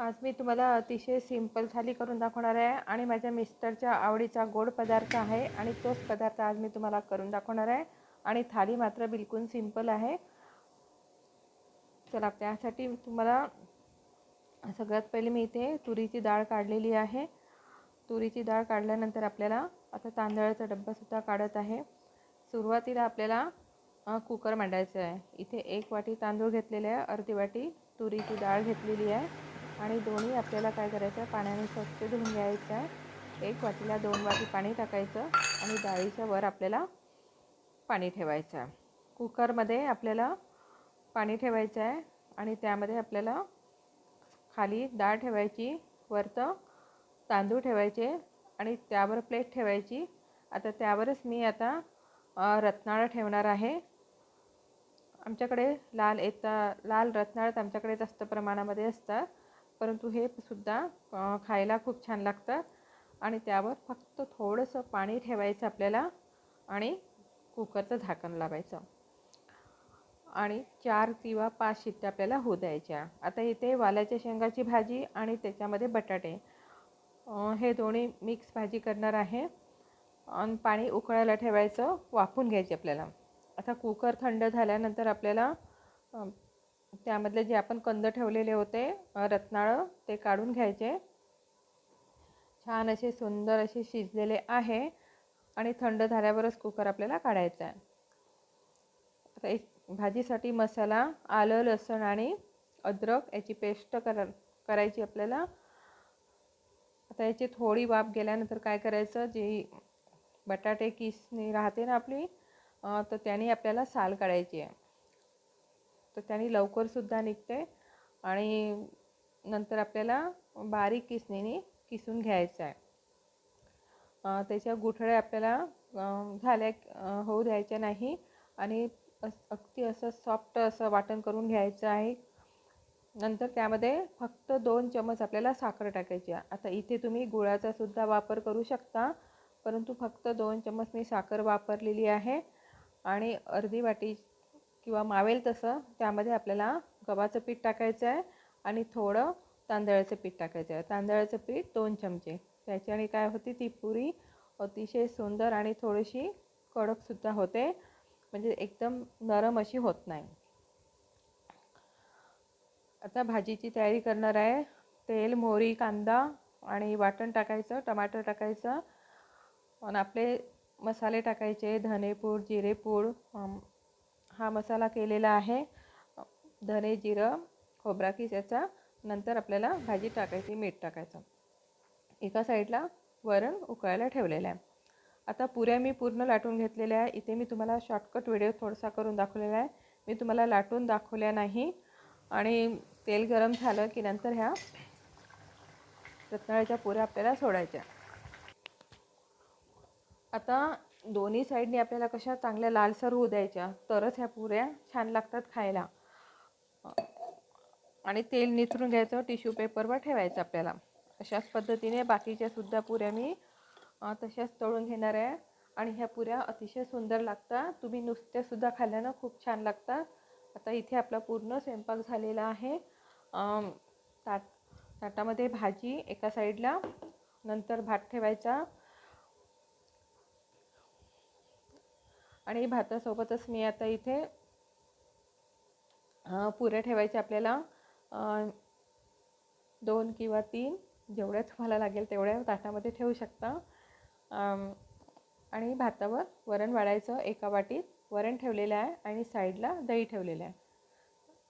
आज मी तुम्हाला अतिशय सिंपल थाली करून दाखवणार आहे आणि माझ्या मिस्टरच्या आवडीचा गोड पदार्थ आहे आणि तोच पदार्थ आज मी तुम्हाला करून दाखवणार आहे. आणि थाली मात्र बिलकुल सिंपल आहे. चला त्यासाठी तुम्हाला सगळ्यात पहिले मी इथे तुरीची डाळ काढलेली आहे. तुरीची डाळ काढल्यानंतर आपल्याला आता तांदळाचा डब्बासुद्धा काढत आहे. सुरुवातीला आपल्याला कुकर मांडायचं आहे. इथे एक वाटी तांदूळ घेतलेले आहे अर्धी वाटी तुरीची डाळ घेतलेली आहे. आणि दोन्ही आपल्याला काय करायचं आहे पाण्याने स्वच्छ धुवून घ्यायचं. आहे एक वाटीला दोन वाटी पाणी टाकायचं आणि डाळीच्या वर आपल्याला पाणी ठेवायचं. आहे कुकरमध्ये आपल्याला पाणी ठेवायचं आहे आणि त्यामध्ये आपल्याला खाली डाळ ठेवायची वरतं तांदूळ ठेवायचे आणि त्यावर प्लेट ठेवायची. आता त्यावरच मी आता रत्नाळं ठेवणार आहे. आमच्याकडे लाल येता लाल रत्नाळत आमच्याकडे जास्त प्रमाणामध्ये असतात. परंतु हे सुद्धा खायला खूप छान लागतात आणि त्यावर फक्त थोडंसं पाणी ठेवायचं आपल्याला आणि कुकरचं झाकण लावायचं. आणि चार किंवा पाच शिट्ट्या आपल्याला होऊ द्यायच्या. आता इथे वालाच्या शेंगाची भाजी आणि त्याच्यामध्ये बटाटे. हे दोन्ही मिक्स भाजी करणार आहे. आणि पाणी उकळायला ठेवायचं वाफून घ्यायचे आपल्याला. आता कुकर थंड झाल्यानंतर आपल्याला त्यामधले जे आपण कंद ठेवलेले होते रत्नाळं ते काढून घ्यायचे. छान असे सुंदर असे शिजलेले आहे आणि थंड झाल्यावरच कुकर आपल्याला काढायचा आहे. आता एक भाजीसाठी मसाला आलं लसण आणि अद्रक याची पेस्ट करा करायची आपल्याला. आता याची थोडी वाफ गेल्यानंतर काय करायचं जी बटाटे किसणी राहते ना आपली तर त्याने आपल्याला साल काढायची आहे. तर त्याने लवकरसुद्धा निघते आणि नंतर आपल्याला बारीक किसणीने किसून घ्यायचं आहे. त्याच्या गुठळ्या आपल्याला झाल्या होऊ द्यायच्या नाही आणि अगदी असं सॉफ्ट असं वाटण करून घ्यायचं आहे. नंतर त्यामध्ये फक्त दोन चमच आपल्याला साखर टाकायची आहे. आता इथे तुम्ही गुळाचा सुद्धा वापर करू शकता परंतु फक्त दोन चमच मी साखर वापरलेली आहे आणि अर्धी वाटी किंवा मावेल तसं त्यामध्ये आपल्याला गव्हाचं पीठ टाकायचं आहे आणि थोडं तांदळाचं पीठ टाकायचं आहे. तांदळाचं पीठ दोन चमचे. त्याच्याने काय होती ती पुरी अतिशय सुंदर आणि थोडीशी कडकसुद्धा होते. म्हणजे एकदम नरम अशी होत नाही. आता भाजीची तयारी करणार आहे. तेल मोहरी कांदा आणि वाटण टाकायचं टमाटर टाकायचं. आणि आपले मसाले टाकायचे धनेपूड जिरेपूड हा मसाला केलेला आहे. धने जिरं खोबरा किस याचा नंतर आपल्याला भाजी टाकायची मीठ टाकायचं. एका साईडला वरण उकळायला ठेवलेलं आहे. आता पुऱ्या मी पूर्ण लाटून घेतलेल्या आहे. इथे मी तुम्हाला शॉर्टकट व्हिडिओ थोडासा करून दाखवलेला आहे. मी तुम्हाला लाटून दाखवल्या नाही. आणि तेल गरम झालं की नंतर ह्या रत्नाळ्याच्या पुऱ्या आपल्याला सोडायच्या. आता दोन्ही साईडने आपल्याला कशा चांगल्या लालसर होऊ द्यायच्या तरच ह्या पुऱ्या छान लागतात खायला. आणि तेल निथरून घ्यायचं टिश्यू पेपरवर ठेवायचं आपल्याला. अशाच पद्धतीने बाकीच्या सुद्धा पुऱ्या मी तशाच तळून घेणार आहे. आणि ह्या पुऱ्या अतिशय सुंदर लागतात. तुम्ही नुसत्यासुद्धा खाल्ल्यानं खूप छान लागतात. आता इथे आपला पूर्ण स्वयंपाक झालेला आहे. ताट ताटामध्ये भाजी एका साईडला नंतर भात ठेवायचा. आणि भातासोबतच मी आता इथे पुऱ्या ठेवायचे आपल्याला दोन किंवा तीन जेवढ्या तुम्हाला लागेल तेवढ्या ताटामध्ये ठेवू शकता. आणि भातावर वरण वाढायचं एका वाटीत वरण ठेवलेलं आहे आणि साईडला दही ठेवलेलं आहे.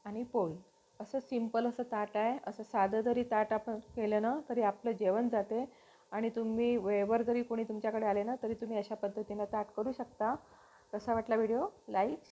आणि पोळी. असं सिंपल असं ताट आहे असं साधं जरी ताट आपण केलं ना तरी आपलं जेवण जाते. आणि तुम्ही वेळेवर जरी कोणी तुमच्याकडे आले ना तरी तुम्ही अशा पद्धतीनं ताट करू शकता. कसा वाटला व्हिडिओ? लाईक